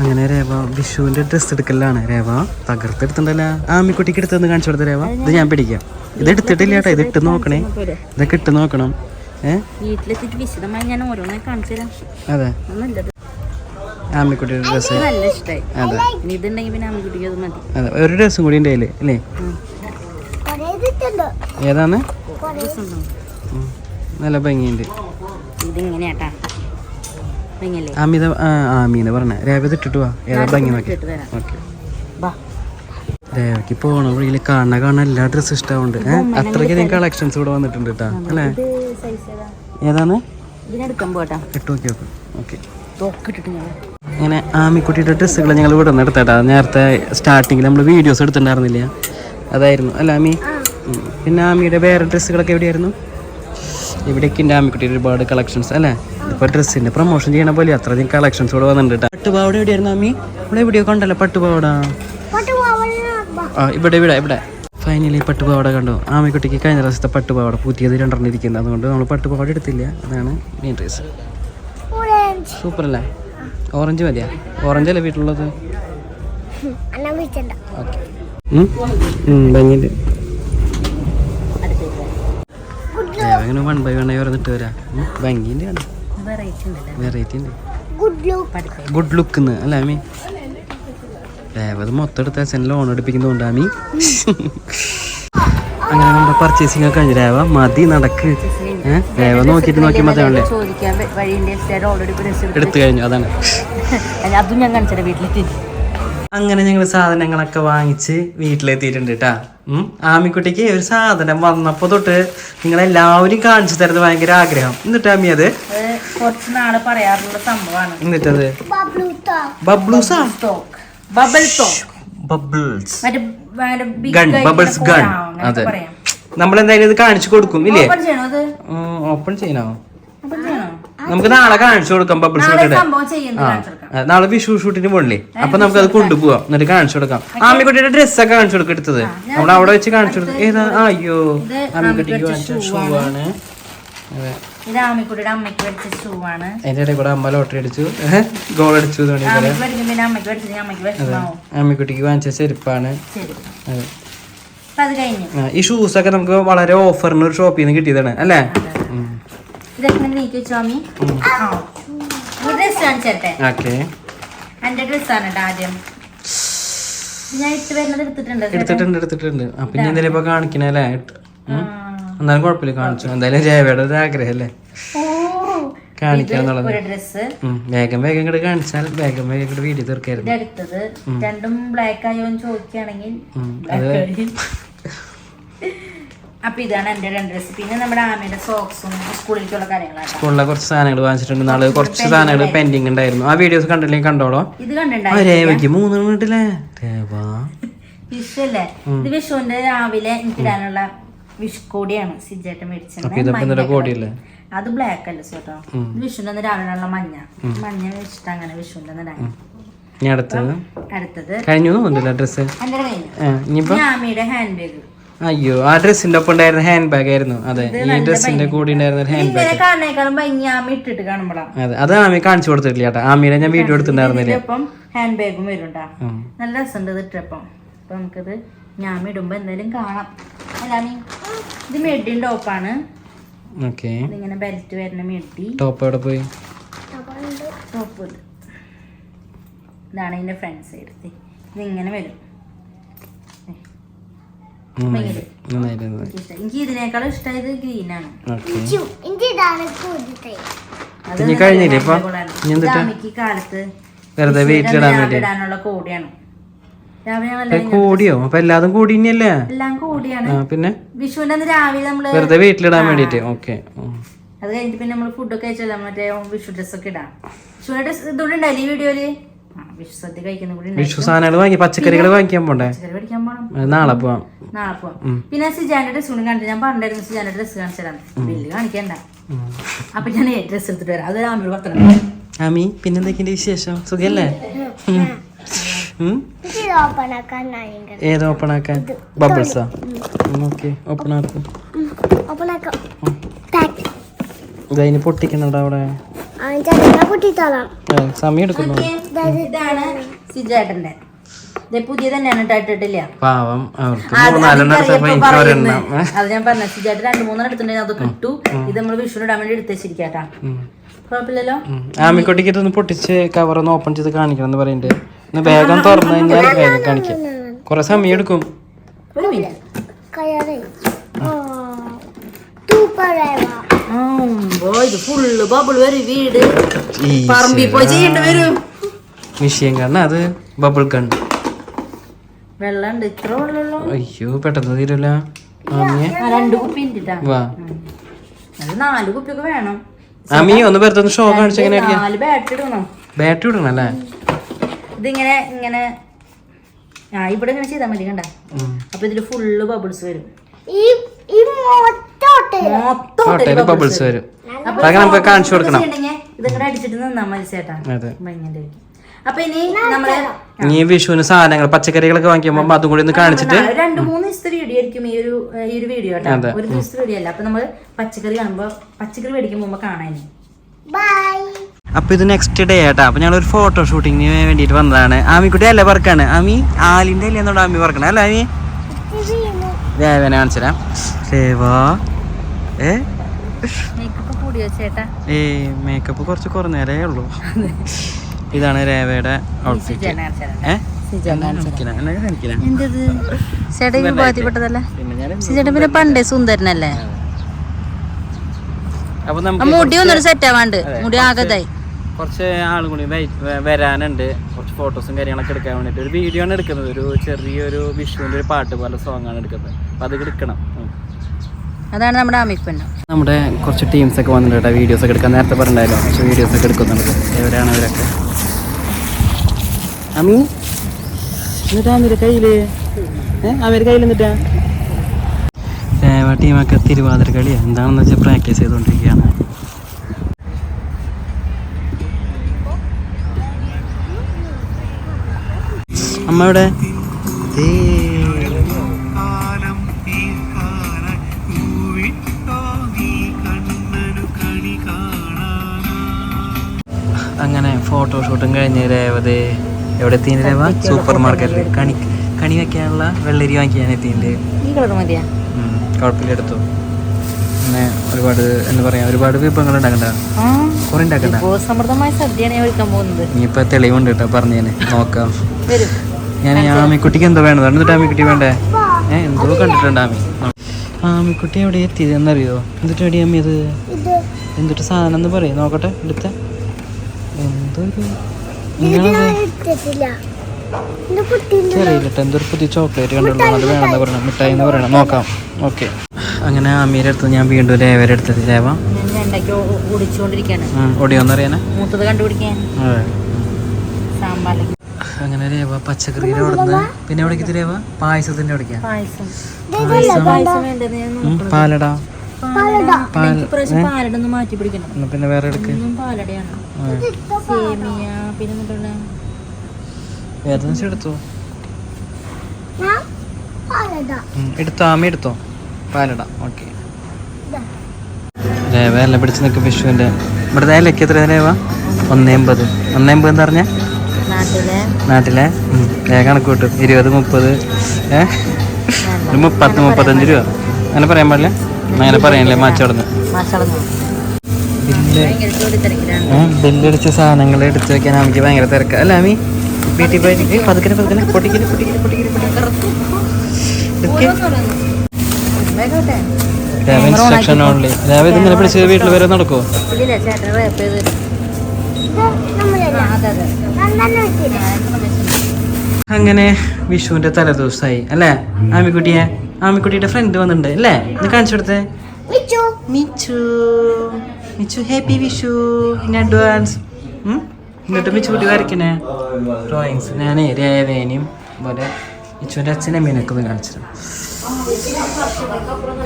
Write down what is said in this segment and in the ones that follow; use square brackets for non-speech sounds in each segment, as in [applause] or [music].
അങ്ങനെ രേവ വിഷുവിന്റെ ഡ്രസ്സ് എടുക്കലാണ്. രേവ തകർത്തെടുത്തിണ്ടല്ല ആമിക്കുട്ടിക്ക് എടുത്തെന്ന് കാണിച്ചു കൊടുത്ത രേവ? ഇത് ഞാൻ പിടിക്കാം. ഇത് എടുത്തിട്ടില്ല കേട്ടോ. ഇത് ഇട്ട് നോക്കണേ. ഇതൊക്കെ ഇട്ട് നോക്കണം. ഏ? വീട്ടിലെത്തിയിട്ട് വിശദമായി ഞാൻ ഓരോന്നെ കാണിച്ചു തരാം. അതെ. ആമിക്കുട്ടിയുടെ ഡ്രസ്സ് നല്ല ഇഷ്ടമായി അതെ. ഇതുണ്ടെങ്കിൽ പിന്നെ ആമിക്കുട്ടിക്ക് അത് മതി. അതെ. ഒരു ഡ്രസ്സും കൂടി ഉണ്ട് അല്ലേ? ഉം. നല്ല ഭംഗിയുണ്ട്. ഇതിങ്ങനെയാട്ടാ. അമിത ആ ആമീന്ന് പറഞ്ഞ. രേവ ഇത് ഇട്ടിട്ട് വാ. ഏതാ ഭംഗി നോക്കി. ഓക്കെ. രേവയ്ക്ക് പോണ വഴിയിൽ കാണാൻ കാണാൻ എല്ലാ ഡ്രസ്സും ഇഷ്ടമുണ്ട് അത്രയ്ക്ക് അത്രയ്ക്ക് കളക്ഷൻസ് ഇവിടെ വന്നിട്ടുണ്ട് കേട്ടോ അല്ലേ? ഏതാണ്? ഇട്ട് നോക്കി നോക്ക്. ഓക്കെ. അങ്ങനെ ഞാൻ ആമിക്കുട്ടിയുടെ ഡ്രസ്സുകൾ ഞങ്ങൾ ഇവിടെ നിന്ന് എടുത്തേട്ടാ. നേരത്തെ സ്റ്റാർട്ടിങ്ങിൽ നമ്മൾ വീഡിയോസ് എടുത്തിട്ടുണ്ടായിരുന്നില്ല. അതായിരുന്നു. അല്ല ആമി? പിന്നെ ആമിയുടെ വേറെ ഡ്രസ്സുകളൊക്കെ എവിടെയായിരുന്നു? ഇവിടേക്ക് എന്റെ ആമിക്കുട്ടിയുടെ ഒരുപാട് കളക്ഷൻസ് അല്ലേ? ഇപ്പോൾ ഡ്രസ്സിന്റെ പ്രൊമോഷൻ ചെയ്യണ പോലെ അത്രയധികം കളക്ഷൻസ് ഇവിടെ വന്നിട്ടുണ്ട് പട്ടുപാവട എവിടെയായിരുന്നു അമ്മി? ഇവിടെ എവിടെയോ കണ്ടല്ലോ പട്ടുപാവട. ആ ഇവിടെ ഇവിടെ ഇവിടെ. ഫൈനലി പട്ടുപാവട കണ്ടു. ആമിക്കുട്ടിക്ക് കഴിഞ്ഞ പ്രാവശ്യത്തെ പട്ടുപാവട പുതിയത് രണ്ടെണ്ണം ഇരിക്കുന്നത് അതുകൊണ്ട് നമ്മൾ പട്ടുപാവട എടുത്തില്ല. അതാണ് മെയിൻ ഡ്രസ് സൂപ്പർ അല്ലേ ഓറഞ്ച് മതിയാ? ഓറഞ്ച് അല്ലേ വീട്ടിലുള്ളത്? ഓക്കെ ഭംഗിയുണ്ട്. അങ്ങനെ വൺ ബൈ വൺ ആയി ഓരോന്നിട്ട് വരാം. ഉം, ആണ് വെറൈറ്റി ഉണ്ട്. ഗുഡ് ലുക്ക് അല്ലേ ആമി ദേവത് മൊത്തം എടുത്ത എസ് ലോൺ എടുപ്പിക്കുന്നുണ്ട് ആമി അങ്ങനെ നമ്മുടെ പർച്ചേസിംഗ് ഒക്കെ കഴിഞ്ഞു. രേവ മതി നടക്ക്. രേവ നോക്കിട്ട് നോക്കി മതി ഡ്രസ് എടുത്തു കഴിഞ്ഞു അതാണ്. [laughs] അതും ഞാൻ കാണിച്ചത് വീട്ടിലെത്തി അങ്ങനെ ഞങ്ങൾ സാധനങ്ങളൊക്കെ വാങ്ങിച്ച് വീട്ടിലെത്തിയിട്ടുണ്ട് കേട്ടാ ഉം. ആമിക്കുട്ടിക്ക് ഒരു സാധനം വന്നപ്പോ തൊട്ട് നിങ്ങളെല്ലാവരും കാണിച്ചു തരുന്നത് ഭയങ്കര ആഗ്രഹം. എന്നിട്ട് ആമി അത്? കുറച്ച് നാൾ പറയാറുള്ള സംഭവമാണ്. എന്നിട്ടത്? ബബ്ലൂസാ ബബിൾ ബബിൾസ് ഗൺ ബബിൾസ് അതെ. നമ്മൾ എന്തായാലും ഇത് കാണിച്ചു കൊടുക്കും ഇല്ലേ? ഓപ്പൺ ചെയ്യണോ നമുക്ക് നാളെ കാണിച്ചു കൊടുക്കാം ബബിൾസ് നാളെ വിഷു ഷൂട്ടിന് പോണില്ലേ? അപ്പൊ നമുക്ക് അത് കൊണ്ടുപോവാം. എന്നിട്ട് കാണിച്ചു കൊടുക്കാം. ആമിക്കുട്ടിയുടെ ഡ്രസ്സൊക്കെ കാണിച്ചു കൊടുക്കും എടുത്തത്. നമ്മൾ അവിടെ വെച്ച് കാണിച്ചു കൊടുക്കും. ഏതാ? അയ്യോ ആമിക്കുട്ടിക്ക് ആമിക്കുട്ടി ഷൂ ആണ്. ഇത് ആമിക്കുട്ടിയുടെ അമ്മയ്ക്ക് മേടിച്ച ഷൂ ആണ്. അതിന്റെ ഇടയിൽ കൂടെ അമ്മ ലോട്ടറി അടിച്ചു. ഗോൾ അടിച്ചു എന്ന് വേണമെങ്കിൽ പറയാം. അമ്മയ്ക്ക് മേടിക്കും പിന്നെ അമ്മയ്ക്ക് മേടിച്ചത് അമ്മയ്ക്ക് വിഷമാവും. ആമിക്കുട്ടിക്ക് വാങ്ങിച്ച ചെരുപ്പാണ്. ഈ ഷൂസ് ഒക്കെ നമുക്ക് വളരെ ഓഫറിന് ഒരു ഷോപ്പിൽ നിന്ന് കിട്ടിയതാണ് അല്ലേ? എടുത്തിട്ടുണ്ട്. എടുത്തിട്ടുണ്ട് അപ്പൊ ഞാൻ എന്തെങ്കിലും ഇപ്പൊ എന്നാലും കുഴപ്പമില്ല കാണിച്ചു. എന്തായാലും രേവയുടെ ഒരു ആഗ്രഹം അല്ലേ കാണിക്കാന്നുള്ളത്. വേഗം വേഗം ഇങ്ങോട്ട് കാണിച്ചാൽ വേഗം വേഗം ഇങ്ങോട്ട് വീഡിയോ തീർക്കായിരുന്നു. ഇതെടുത്തത് രണ്ടും ബ്ലാക്ക് ആയോ ചോദിക്കുകയാണെങ്കിൽ. അപ്പൊ ഇതാണ് എന്റെ രണ്ട് ഡ്രസ് പിന്നെ നമ്മുടെ ആമയുടെ സോക്സും സ്കൂളിലേക്കുള്ള കാര്യങ്ങളാണ് സ്കൂളിലെ കുറച്ച് സാധനങ്ങൾ വാങ്ങിച്ചിട്ടുണ്ട്. നാളെ കുറച്ച് സാധനങ്ങൾ പെൻഡിങ് ഉണ്ടായിരുന്നു. ആ വീഡിയോസ് കണ്ടില്ലെങ്കിൽ കണ്ടോളോ? ഇത് കണ്ടിട്ടുണ്ടായിരുന്നു. മൂന്ന് മിനിറ്റില്ലേ രേവാ വിഷല്ലേ ഇത് വിഷുവിന്റെ രാവിലെ എനിക്ക് ഇടാനുള്ള വിഷുക്കോടിയാണ് സിജേട്ടൻ മേടിച്ചത്. അത് ബ്ലാക്ക് അല്ല സോട്ടോ വിഷുവിന്റെ രാവിലെയുള്ള രാവിലെ മഞ്ഞ. മഞ്ഞ വെച്ചിട്ട് അങ്ങനെ വിഷുവിന്റെ അടുത്തത്? കഴിഞ്ഞു ഹാൻഡ് ബാഗ് അയ്യോ ആ ഡ്രസ്സിന്റെ ഒപ്പം ഉണ്ടായിരുന്ന ഹാൻഡ് ബാഗ് ആയിരുന്നു. അതെ ഈ ഡ്രസ്സിന്റെ കൂടെ ഉണ്ടായിരുന്ന ഹാൻഡ് ബാഗ് കാണുന്നേക്കാളും ഭംഗി ആമി ഇട്ടിട്ട് കാണുമ്പോഴാണ് അതെ അത് ആമി കാണിച്ചു കൊടുത്തിട്ടില്ല ചേട്ടാ ആമിയുടെ ഞാൻ വീഡിയോ എടുത്തിട്ടുണ്ടായിരുന്നില്ല? ഹാൻഡ് ബാഗും വരുണ്ടാ. നല്ല രസമുണ്ട് ഇത് ഇട്ടപ്പം. അപ്പൊ നമുക്കിത് ഞാമിടുമ്പോ എന്തായാലും കാണാം. അല്ലാമി ഇത് മെഡിൻ ടോപ്പാണ്. ഓക്കെ. ഇതിങ്ങനെ ബെൽറ്റ് വരുന്ന മെഡി. ടോപ്പ് എവിടെ പോയി? ടോപ്പ് ഇത്. ഇതാണ് ഇതിന്റെ ഫ്രണ്ട് സൈഡ് ഇതിങ്ങനെ വരും. എനിക്ക് ഇതിനേക്കാളും ഇഷ്ടമായത് ഗ്രീൻ ആണ്. കഴിഞ്ഞില്ലേ കാലത്ത് വെറുതെ ഇടാനുള്ള കോടിയാണ്. കോടിയോ? അപ്പൊ എല്ലാതും കൂടി തന്നെയല്ലേ എല്ലാം കൂടിയാണ്. പിന്നെ? വിഷുവിന്റെ അന്ന് രാവിലെ നമ്മൾ വെറുതെ വീട്ടിലിടാൻ വേണ്ടിട്ട് ഓക്കെ. അത് കഴിഞ്ഞിട്ട് പിന്നെ നമ്മൾ ഫുഡൊക്കെ കഴിച്ചല്ലോ മറ്റേ വിഷു ഡ്രസ് ഒക്കെ ഇടാം വിഷുവിന്റെ ഡ്രസ് ഇതുകൊണ്ട് ഉണ്ടായില്ലേ ഈ വീഡിയോയിൽ വിഷു സദ്യ കഴിക്കുന്ന കൂടി വിഷു സാധനങ്ങൾ വാങ്ങി പച്ചക്കറികൾ വാങ്ങിക്കാൻ പോണ്ടേ? പഠിക്കാൻ പോണം. നാളെ പോവാം. നാളെ പോവാം. പിന്നെ സിജാന്റെ ഡ്രസ് കൂടി കാണിച്ചു. ഞാൻ പറഞ്ഞായിരുന്നു സിജാന്റെ ഡ്രസ് കാണിച്ചു തരാം ബില്ല് കാണിക്കണ്ട. അപ്പൊ ഞാൻ ഡ്രസ് എടുത്തിട്ട് വരാം. അത് രാമിയോട് പത്തണം ആമി പിന്നെന്തൊക്കെ വിശേഷം? സുഖല്ലേ? ഏത് ഓപ്പൺ ആക്കാൻ ബബിൾസാ? ഓക്കെ ഓപ്പൺ ആക്കും ഇതതിന് പൊട്ടിക്കണടാ അവിടെ? ആ, സമയം എടുക്കുന്നു. ഇതാണ് സിജേട്ടന്റെ പുതിയ തന്നെയാണ് ഇട്ടിട്ടില്ല. പാവം അവർക്ക് അത് ഞാൻ പറഞ്ഞ സിജേട്ടൻ രണ്ട് മൂന്നെണ്ണം എടുത്തിട്ടുണ്ടെങ്കിൽ അത് കിട്ടു. ഇത് നമ്മൾ വിഷുവിന് ഇടാൻ വേണ്ടി എടുത്ത് വെച്ചിരിക്കാട്ടാ ഉം. കുഴപ്പമില്ലല്ലോ? ഉം. ആമിക്കുട്ടിക്ക് ഇതൊന്ന് പൊട്ടിച്ച് കവർ ഒന്ന് ഓപ്പൺ ചെയ്ത് കാണിക്കണം എന്ന് പറയുന്നുണ്ട്. ഒന്ന് വേഗം തുറന്നു കഴിഞ്ഞാൽ വേഗം കാണിക്കാം. കുറെ സമയം എടുക്കും. കാരണം അത് ബബിൾ വെള്ളമുള്ളൂ. അയ്യോ പെട്ടെന്ന് തീരൂല. വാ. നാല് കുപ്പിയൊക്കെ വേണം. അമ്മി ഒന്ന് വെറുതെ ഷോ കാണിച്ച് എങ്ങനെ അടിക്കാം നാല് ബാറ്ററി ഇടണം. ബാറ്ററി ഇടണം അല്ലേ? ഇതിങ്ങനെ ഇങ്ങനെ. ആ ഇവിടെ ഇങ്ങനെ ചെയ്താൽ മതി കണ്ട. അപ്പൊ ഇതിൽ ഫുള്ള് ബബിൾസ് വരും. ബബിൾസ് വരും. കാണിച്ചു കൊടുക്കണം. ഇതിങ്ങനെ അടിച്ചിട്ട് നിന്നാ മതി ചേട്ടാ. അതെ. ഭയങ്കര അപ്പൊ ഇനി നമ്മൾ നീ വിഷുവിന് സാധനങ്ങൾ പച്ചക്കറികളൊക്കെ വാങ്ങിക്കുമ്പോ അതും കൂടി ഒന്ന് കാണിച്ചിട്ട് രണ്ട് മൂന്ന് ദിവസത്തെ വീഡിയോ ആയിരിക്കും ഈ ഒരു ഈ ഒരു വീഡിയോ ഒരു ദിവസത്തെ വീഡിയോ അല്ല. അപ്പൊ നമ്മൾ പച്ചക്കറി കാണുമ്പോ പച്ചക്കറി മേടിക്കുമ്പോ പോകുമ്പോ കാണാനേ അപ്പൊ ഇത് നെക്സ്റ്റ് ഡേ ആട്ടാ അപ്പൊ ഞങ്ങൾ ഒരു ഫോട്ടോ ഷൂട്ടിങ്ങിന് വേണ്ടിട്ട് വന്നതാണ്. ആമിക്കുട്ടി അല്ലേ വർക്കാണ് ആമി ആലിന്റെ അല്ലേ എന്നോട് ആമി വർക്കണ അല്ല ആമി? ദേവനെ കാണിച്ചുതരാം ദേവാ ഏ? ഏ മേക്കപ്പ് കുറച്ച് കുറഞ്ഞേരേ ഉള്ളൂ. ഇതാണ് രേവയുടെ ഔട്ട്ഫിറ്റ്. ഏ? പിന്നെ പണ്ടേ സുന്ദരനല്ലേ? മുടി ഒന്നൊരു സെറ്റ് ആവാണ്ട് മുടി ആകതായി. കുറച്ച് ആളും കൂടി വരാനുണ്ട്. കുറച്ച് ഫോട്ടോസും കാര്യങ്ങളൊക്കെ എടുക്കാൻ വേണ്ടിട്ട് ഒരു വീഡിയോ ആണ് എടുക്കുന്നത്. ഒരു ചെറിയൊരു വിഷുവിന്റെ ഒരു പാട്ട് പോലെ സോങ് ആണ് എടുക്കുന്നത്. അപ്പൊ അത് എടുക്കണം. അതാണ് നമ്മുടെ അമിപ്പന്ന നമ്മുടെ കുറച്ച് ടീംസ് ഒക്കെ വന്നിട്ടുണ്ട് വീഡിയോസ് ഒക്കെ എടുക്കാൻ നേരത്തെ പറഞ്ഞിട്ടുണ്ടായിരുന്നു കുറച്ച് വീഡിയോസ് ഒക്കെ എടുക്കുന്നുണ്ട്. എവരാണ് അവരൊക്കെ അമി? എന്നിട്ടാ കയ്യിൽ? ഏഹ് അമീര് കയ്യിൽ എന്നിട്ടാ? ടീമൊക്കെ തിരുവാതിര കളിയാണ് എന്താണെന്ന് വെച്ചാൽ പ്രാക്ടീസ് ചെയ്തുകൊണ്ടിരിക്കുകയാണ്. അമ്മ എവിടെ അങ്ങനെ ഫോട്ടോഷൂട്ടും കഴിഞ്ഞ് രേവത് എവിടെ എത്തിയ രേവ? സൂപ്പർ മാർക്കറ്റിൽ കണി കണി വെക്കാനുള്ള വെള്ളരി വാങ്ങിക്കാൻ എത്തിയിട്ടുണ്ട്. കുഴപ്പമില്ലെടുത്തു അങ്ങനെ കുഴപ്പമില്ല എടുത്തു. ഒരുപാട് എന്താ പറയാ ഒരുപാട് വിഭവങ്ങൾ ഉണ്ടാക്കണ്ട. കുറെ സമൃദ്ധമായ സദ്യയാണ് ഞാൻ ഒഴിക്കാൻ പോകുന്നത്. ഇനിയിപ്പോ തെളിവുണ്ട് കേട്ടോ പറഞ്ഞേനെ. നോക്കാം. വരും. ഞാൻ ഈ ആമിക്കുട്ടിക്ക് എന്തോ വേണം എന്നിട്ട് ആമിക്കുട്ടി വേണ്ടേ? ഏഹ് എന്തോ കണ്ടിട്ടുണ്ട് ആമി. ആമിക്കുട്ടി എവിടെ എത്തിയത് എന്നറിയോ? എന്നിട്ട് എവിടെ അമ്മി അത്? എന്തിട്ട് സാധനം എന്ന് പറയും. നോക്കട്ടെ എടുത്ത. എന്തോ ഒരു നിങ്ങളത് അറിയില്ല എന്തൊരു പുതിയ ചോക്ലേറ്റ് കണ്ടുള്ളൂ അത് വേണമെന്ന് പറയണം. മിഠായി എന്ന് പറയണം. നോക്കാം. ഓക്കെ. അങ്ങനെ ആമീരെ അടുത്ത് ഞാൻ വീണ്ടും രേവരെ അടുത്തത് രേവ ഓടിയോന്നറിയാനാ മൂത്തത് കണ്ടുപിടിക്കാൻ. അങ്ങനെ രേവ പച്ചക്കറിയുടെ അവിടുന്ന്. പിന്നെ എവിടേക്ക് രേവ? പായസത്തിന്റെ എവിടേക്കാ പായസം. പാലട. പിന്നെ വേറെ എടുക്ക്. എടുത്തോ. എടുത്തോ ആമി എടുത്തോ. പാലട ഓക്കെ. രേവ എല്ലാം പിടിച്ച് നിൽക്കും വിഷുവിന്റെ ഇവിടുത്തെ എത്ര രേവ? ഒന്നേമ്പത് ഒന്നേമ്പത് എന്ന് പറഞ്ഞാൽ നാട്ടിലെ? വേഗം കണക്ക് കിട്ടും. ഇരുപത് മുപ്പത് ഏഹ് മുപ്പത്ത് മുപ്പത്തഞ്ച് രൂപ. അങ്ങനെ പറയാൻ പാടില്ല. അങ്ങനെ പറയാനല്ലേ മാച്ചടന്ന് ബില്ലടിച്ച സാധനങ്ങൾ എടുത്തു വെക്കാൻ എനിക്ക് ഭയങ്കര തിരക്ക. അല്ല അമ്മി വീട്ടിൽ പോയിട്ട് ഏയ് പതുക്കനെ പതുക്കനെ പൊട്ടിക്കൽ പൊട്ടിക്കൽ പൊട്ടിക്കൽ വേഗോട്ടെ ഇൻസ്ട്രക്ഷൻ ഓൺലി രാവിലെ ഇതിങ്ങനെ പിടിച്ച് വീട്ടിൽ വരെ നടക്കുമോ അങ്ങനെ വിഷുവിന്റെ തലേദിവസമായി അല്ലേ? ആമിക്കുട്ടിയെ? ആമിക്കുട്ടിയുടെ ഫ്രണ്ട് വന്നിട്ടുണ്ട് അല്ലേ? ഇത് കാണിച്ചു കൊടുത്തേ. Michu. Michu. Happy Vishu. In advance എന്നിട്ട് മിച്ചു കുട്ടി വരയ്ക്കണേ. ഡ്രോയിങ്സ് ഞാൻ രേവേനെയും പോലെ മിച്ചുവിന്റെ അച്ഛനെ മീനൊക്കെ ഒന്ന് കാണിച്ചു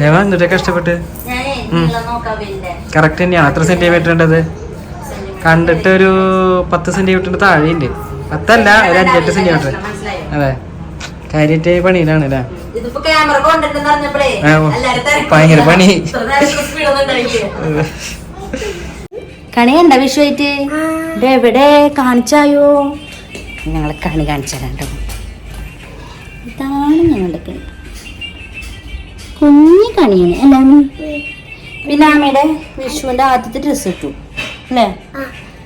രേവ എന്നിട്ട് കഷ്ടപ്പെട്ട്? കറക്റ്റ് തന്നെയാണ് എത്ര സെന്റിമീറ്റർ ഉണ്ടത് കണ്ടിട്ട് ഒരു പത്ത് സെന്റിമീറ്ററിന്റെ താഴെയുണ്ട്. പത്തല്ല ഒരു അഞ്ചെട്ട് സെന്റിമീറ്റർ അതെ. കാര്യമായിട്ട് പണിയിലാണ് അല്ലേ. ഭയങ്കര പണി. കണിയണ്ട വിഷുവായിട്ട്? എവിടെ? കാണിച്ചായോ? ഞങ്ങളെ കണി കാണിച്ചാലോ കേട്ടോ ഇതാണ് ഞങ്ങളുടെ കണി. കുഞ്ഞു കണിയാണ് എല്ലാം പിന്നെ അമ്മയുടെ വിഷുവിന്റെ ആദ്യത്തെ ഡ്രസ്സ് ഇട്ടു. അല്ലേ?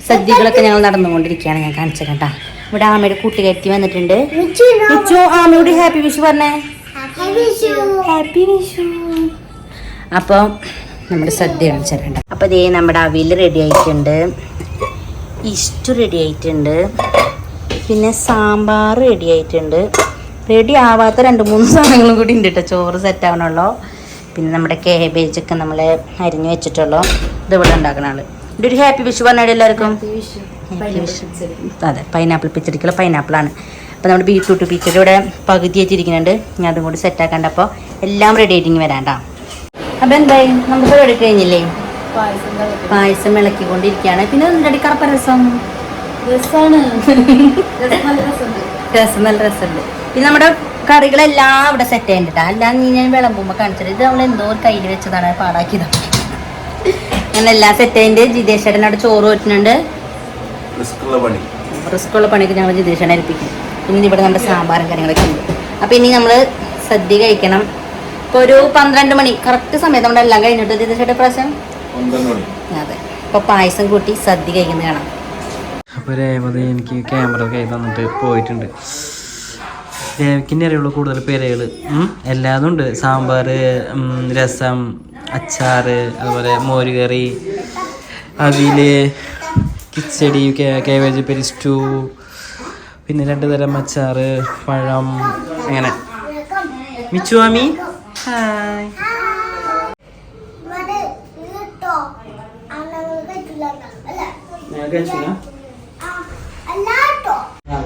സദ്യകളൊക്കെ ഞങ്ങൾ നടന്നുകൊണ്ടിരിക്കുകയാണ്. ഞാൻ കാണിച്ചു കേട്ടാ. ഇവിടെ ആമയുടെ കൂട്ടുകയറ്റി വന്നിട്ടുണ്ട്. വിച്ചു ആമയോട് ഹാപ്പി വിഷു പറഞ്ഞേ. ഹാപ്പി വിഷു. അപ്പോൾ നമ്മുടെ സദ്യ കാണിച്ചിട്ടുണ്ട് അപ്പോൾ ദേ നമ്മുടെ അവിയൽ റെഡി ആയിട്ടുണ്ട്. ഇഷ്ടു റെഡി ആയിട്ടുണ്ട്. പിന്നെ സാമ്പാർ റെഡി ആയിട്ടുണ്ട്. റെഡി ആവാത്ത രണ്ട് മൂന്ന് സാധനങ്ങളും കൂടി ഉണ്ട് കേട്ടോ. ചോറ് സെറ്റ് ആവണുള്ളൂ. പിന്നെ നമ്മുടെ കേബേജൊക്കെ നമ്മൾ അരിഞ്ഞു വെച്ചിട്ടുള്ളൂ. ഇത് ഇവിടെ ഉണ്ടാക്കണ ആൾ. ഇവിടെ ഒരു ഹാപ്പി വിഷു പറഞ്ഞാൽ എല്ലാവർക്കും? വിഷു. അതെ പൈനാപ്പിൾ പിച്ചടിക്കുള്ള പൈനാപ്പിളാണ് അപ്പോൾ നമ്മുടെ ബീട്രൂട്ട് പിച്ചടി ഇവിടെ പകുതി വെച്ചിരിക്കുന്നുണ്ട്. ഞാൻ അതും കൂടി സെറ്റ് ആക്കണ്ട അപ്പോൾ എല്ലാം റെഡി ആയിട്ടിങ്ങി വരാണ്ടാ അപ്പം എന്തായി? നമുക്ക് റെഡി കഴിഞ്ഞില്ലേ? പായസം ഇളക്കിക്കൊണ്ടിരിക്കുകയാണ്. പിന്നെ എന്താ കറപ്പ രസം. രസം നല്ല [laughs] രസമുണ്ട്. പിന്നെ നമ്മുടെ കറികളെല്ലാം ഇവിടെ സെറ്റ് ചെയ്യണ്ടിട്ടാ എല്ലാം നീ ഞാൻ വിളമ്പുമ്പോൾ കാണിച്ചിട്ട് ഇത് നമ്മൾ എന്തോ ഒരു കയ്യിൽ വെച്ചതാണ്. പാടാക്കിയത്. അങ്ങനെ എല്ലാ സെറ്റ് ചെയ്തിട്ട് ജിതേഷ് അവിടെ ചോറ് വെച്ചിട്ടുണ്ട് റിസ്ക് ഉള്ള റിസ്ക്കുള്ള പണിയൊക്കെ ഞങ്ങൾ ജിതേഷനെ ഏൽപ്പിക്കും. പിന്നെ ഇവിടെ നമ്മുടെ സാമ്പാറും കാര്യങ്ങളൊക്കെ ഉണ്ട്. അപ്പം ഇനി നമ്മൾ സദ്യ കഴിക്കണം. ഇപ്പോൾ ഒരു പന്ത്രണ്ട് മണി കറക്റ്റ് സമയത്ത് നമ്മുടെ എല്ലാം കഴിഞ്ഞിട്ട് ജിതേഷയുടെ പ്രാവശ്യം അതെ. അപ്പോൾ പായസം കൂട്ടി സദ്യ കഴിക്കുന്നത് കാണാം. അപ്പോൾ രേവതി എനിക്ക് ക്യാമറ കൈ തന്നിട്ട് പോയിട്ടുണ്ട്. രേവയ്ക്കിന്റെ അറിയുള്ളൂ കൂടുതൽ പേരുകൾ എല്ലാതും ഉണ്ട്. സാമ്പാർ രസം അച്ചാറ് അതുപോലെ മോരുകറി അവിൽ കിച്ചടി കേവേജ് പെരിസ്റ്റു പിന്നെ രണ്ട് തരം അച്ചാറ് പഴം അങ്ങനെ. മിച്ചുവാമി ഹായ്.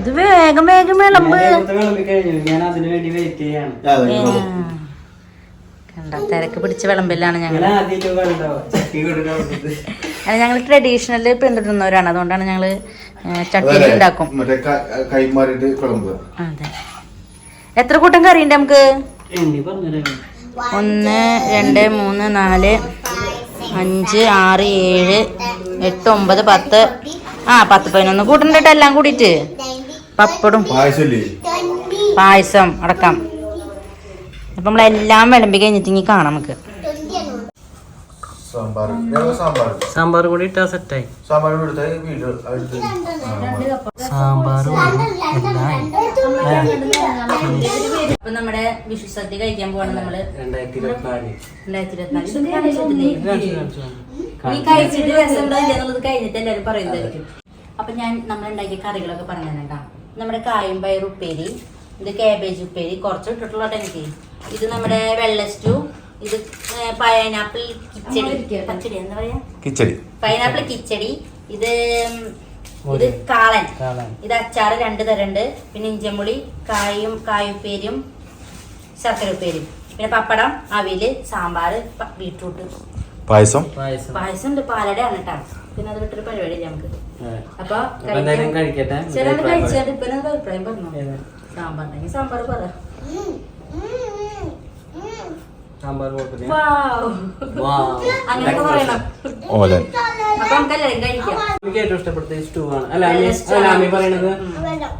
ഇത് വേഗം വേഗം വിളമ്പ്. ഞാൻ അതിനു വേണ്ടി വെയിറ്റ് ചെയ്യാണ്. കണ്ട തിരക്ക് പിടിച്ച വിളമ്പിലാണ് ഞങ്ങൾ ആദ്യം കണ്ടോ? ചക്കി കൊടുക്കുന്നത് അല്ല ഞങ്ങൾ ട്രഡീഷണൽ പിന്തുടരുന്നവരാണ് അതുകൊണ്ടാണ് ഞങ്ങൾ ചട്ടിയിൽ ഉണ്ടാക്കും അതെ എത്ര കൂട്ടം കറി ഉണ്ട് നമുക്ക് ഒന്ന് രണ്ട് മൂന്ന് നാല് അഞ്ച് ആറ് ഏഴ് എട്ട് ഒമ്പത് പത്ത്. ആ പത്ത് പതിനൊന്ന് കൂട്ടുണ്ട് കേട്ടോ എല്ലാം കൂടിയിട്ട്? പപ്പടും. പായസം അടക്കം. അപ്പം നമ്മളെല്ലാം വിളമ്പി കഴിഞ്ഞിട്ട് ഇനി കാണാം നമുക്ക്. സാമ്പാർ. ഞങ്ങൾ സാമ്പാർ സാമ്പാർ കൂടി ഇട്ടാ സെറ്റായി. സാമ്പാർ ഇപ്പൊ നമ്മുടെ വിഷു സദ്യ കഴിക്കാൻ പോവാണ് നമ്മൾ. രണ്ടായിരത്തി ഇരുപത്തിനാല്. കഴിച്ചിട്ട് രസമുണ്ടോ ഇല്ല എന്നുള്ളത് കഴിഞ്ഞിട്ട് എല്ലാവരും പറയുന്നതായിരിക്കും അപ്പൊ ഞാൻ നമ്മൾ ഉണ്ടാക്കിയ കറികളൊക്കെ പറഞ്ഞു തരണ്ടാ നമ്മുടെ കായും പയർ ഉപ്പേരി ഇത് കാബേജ് ഉപ്പേരി കുറച്ച് ഇട്ടിട്ടുള്ളൂ എനിക്ക്? ഇത് നമ്മുടെ വെള്ള സ്റ്റൂ ഇത് പൈനാപ്പിൾ കിച്ചടി. പച്ചടി എന്താ പറയാ? കിച്ചടി. പൈനാപ്പിൾ കിച്ചടി. ഇത് ഇത് കാളൻ. കാളൻ. ഇത് അച്ചാർ രണ്ട് തരണ്ട്. പിന്നെ ഇഞ്ചമുളി കായും കായുപ്പേരും ശർക്കര ഉപ്പേരും പിന്നെ പപ്പടം അവിൽ സാമ്പാർ ബീട്രൂട്ട്. പായസം? പായസം. പായസം ഉണ്ട് പാലട ആണ് കേട്ടോ. പിന്നെ അത് വിട്ടൊരു പരിപാടിയില്ല നമുക്ക്. അപ്പൊ കഴിക്കട്ടെ. ചില കഴിച്ചാൽ ഇപ്പൊ അഭിപ്രായം പറഞ്ഞു. ഏതാ? സാമ്പാർ പറ. ഏറ്റവും സ്റ്റൂ ആണ്. അല്ല അമ്മി അല്ല അമ്മി പറയണത്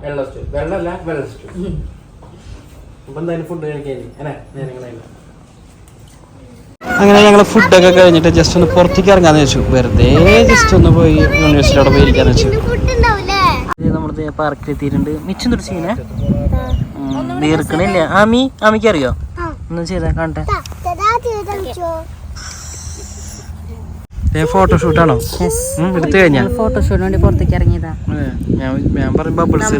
വെള്ള സ്റ്റൂ വെള്ളമല്ല വെള്ള സ്റ്റൂ അപ്പൊ എന്തായാലും ഫുഡ് കഴിക്കാൻ അല്ലേ? നേരങ്ങളായില്ല അങ്ങനെ ഞങ്ങൾ ഫുഡൊക്കെ കഴിഞ്ഞിട്ട് ജസ്റ്റ് ഒന്ന് പുറത്തേക്ക് ഇറങ്ങാന്ന് വെച്ചു. വെറുതെ ജസ്റ്റ് ഒന്ന് പോയി യൂണിവേഴ്സിറ്റി അവിടെ പോയി ഇരിക്കാന്ന് വെച്ചു. നമ്മുടെ പാർക്കിൽ എത്തിയിട്ടുണ്ട് മിച്ചം തൊട്ട് വീർക്കണില്ല ആമി ആമിക്ക് അറിയോ ഒന്ന് ചെയ്താ കാണട്ടെ. ഫോട്ടോഷൂട്ടാണോ എടുത്തു കഴിഞ്ഞാ? ഫോട്ടോഷൂട്ടിന് വേണ്ടി പുറത്തേക്ക് ഇറങ്ങിയതാ. ഞാൻ പറയും ബബിൾസ്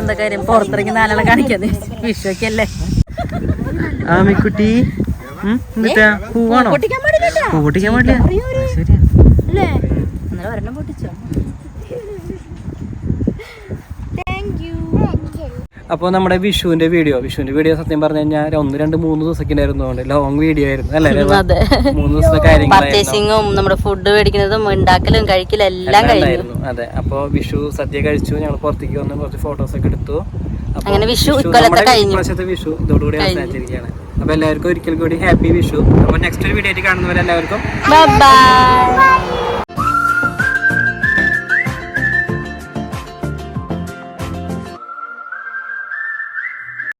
എന്താ കാര്യം? പുറത്തിറങ്ങി നാലാളെ കാണിക്കാതെ വിഷുവൊക്കെ അല്ലേ ആമിക്കുട്ടി പൂവാണോ? പാടില്ല. ശരിയാ. ഒരെണ്ണം പൊട്ടിച്ചോ? അപ്പോൾ നമ്മുടെ വിഷുവിന്റെ വീഡിയോ വിഷുവിന്റെ വീഡിയോ സത്യം പറഞ്ഞു കഴിഞ്ഞാൽ ഒന്ന് രണ്ട് മൂന്ന് ദിവസമൊക്കെ ഉണ്ടായിരുന്നു ലോങ് വീഡിയോ ആയിരുന്നു. അല്ലേ അതെ. മൂന്ന് ദിവസത്തെ കാര്യങ്ങൾ പർച്ചേസിങ്ങും നമ്മുടെ ഫുഡ് മേടിക്കുന്നതും ഉണ്ടാക്കലും കഴിക്കലും എല്ലാം കഴിഞ്ഞു. അതെ അപ്പോൾ വിഷു സദ്യ കഴിച്ചു ഞങ്ങൾ പുറത്തേക്ക് വന്ന് കുറച്ച് ഫോട്ടോസ് ഒക്കെ എടുത്തു. അങ്ങനെ വിഷു ഇക്കൊല്ലത്തെ കഴിഞ്ഞു. വിഷു ഇതോടുകൂടി അവസാനിച്ചിരിക്കുകയാണ്. അപ്പോൾ എല്ലാവർക്കും ഒരിക്കൽ കൂടി ഹാപ്പി വിഷു. അപ്പോൾ നെക്സ്റ്റ് ഒരു വീഡിയോ ആയിട്ട് കാണുന്നവരെല്ലാവർക്കും ബൈ